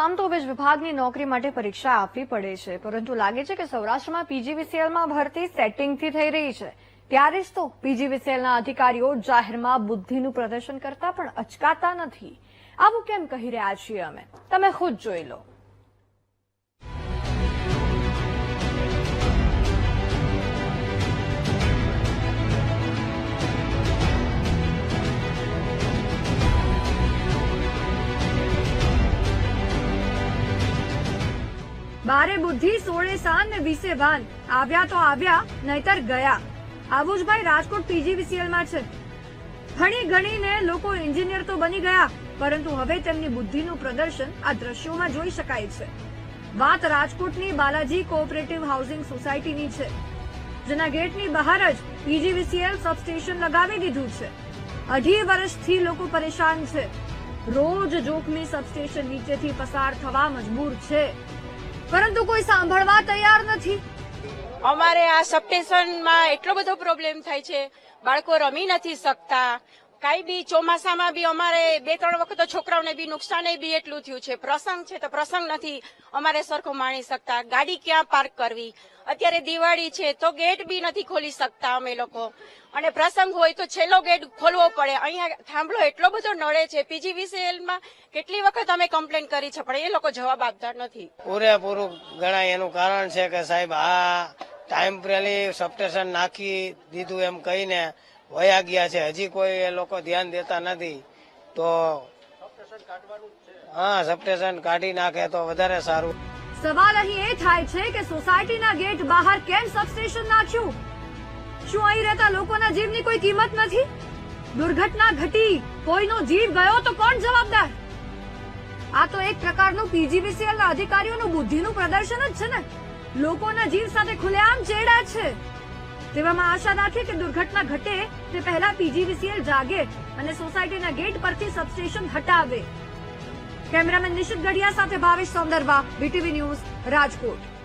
આમ તો વીજ વિભાગની નોકરી માટે પરીક્ષા આપવી પડે છે. પરંતુ લાગે છે કે સૌરાષ્ટ્રમાં પીજીવીસીએલમાં ભરતી સેટિંગથી થઈ રહી છે. ત્યારે જ તો પીજીવીસીએલના અધિકારીઓ જાહેરમાં બુદ્ધિનું પ્રદર્શન કરતા પણ અચકાતા નથી. આવું કેમ કહી રહ્યા છીએ અમે? તમે ખુદ જોઈ લો. બારે બુદ્ધિ, સોળે સાન ને વીસે ભાન આવ્યા તો આવ્યા, નહીતર ગયા. આવું જ ભાઈ રાજકોટ પીજીવીસીએલમાં છે. ભણી ગણીને લોકો એન્જિનિયર તો બની ગયા, પરંતુ હવે તેમની બુદ્ધિનું પ્રદર્શન આ દ્રશ્યોમાં જોઈ શકાય છે. વાત રાજકોટની બાલાજી કોઓપરેટિવ હાઉસિંગ સોસાયટીની છે. જેના ગેટની બહાર જ પીજીવીસીએલ સબસ્ટેશન લગાવી દીધું છે. અઢી વર્ષથી લોકો પરેશાન છે. રોજ જોખમી સબસ્ટેશન નીચેથી પસાર થવા મજબૂર છે. પરંતુ કોઈ સાંભળવા તૈયાર નથી. અમારે આ સબસ્ટેશનમાં એટલો બધો પ્રોબ્લેમ થાય છે. બાળકો રમી નથી શકતા. કાંઈ બી ચોમાસામાં બી અમારે બે ત્રણ વખત છોકરાઓને બી નુકસાન બી એટલું થયું છે. પ્રસંગ છે તો પ્રસંગ નથી. અમારે સરખો માણી શકતા. ગાડી ક્યાં પાર્ક કરવી? અત્યારે દિવાળી છે તો ગેટ બી નથી ખોલી શકતા અમે લોકો. અને પ્રસંગ હોય તો છેલ્લો ગેટ ખોલવો પડે. અહીંયા થાંભલો એટલો બધો નડે છે પીજીવીસીએલમાં કેટલી વખત અમે કમ્પ્લેન કરી છે પણ એ લોકો જવાબ આપતા નથી. પૂરેપૂરું ગણાય એનું કારણ છે કે સાહેબ આ ટાઈમપ્રેલી સબસ્ટેશન નાખી દીધું એમ કહીને વયા ગયા છે. હજી કોઈ એ લોકો ધ્યાન દેતા નથી. તો હા સબસ્ટેશન કાઢી નાખે તો વધારે સારું. સવાલ અહીં એ થાય છે કે સોસાયટીના ગેટ બહાર કેમ સબસ્ટેશન નાખ્યું શું અહીં રહેતા લોકોના જીવની કોઈ કિંમત નથી? દુર્ઘટના ઘટી, કોઈનો જીવ ગયો તો કોણ જવાબદાર? આ તો એક પ્રકારનું પીજીવીસીએલ ના અધિકારીઓનું બુદ્ધિનું પ્રદર્શન જ છે ને. લોકોના જીવ સાથે ખુલ્લેઆમ ચેડા છે. તેવામાં આશા રાખીએ કે દુર્ઘટના ઘટે તે પહેલા પીજીવીસીએલ જાગે અને સોસાયટીના ગેટ પરથી સબસ્ટેશન હટાવે. કેમેરામેન નિશિત ગઢિયા સાથે ભાવેશ સોંદરવા બીટીવી ન્યૂઝ રાજકોટ.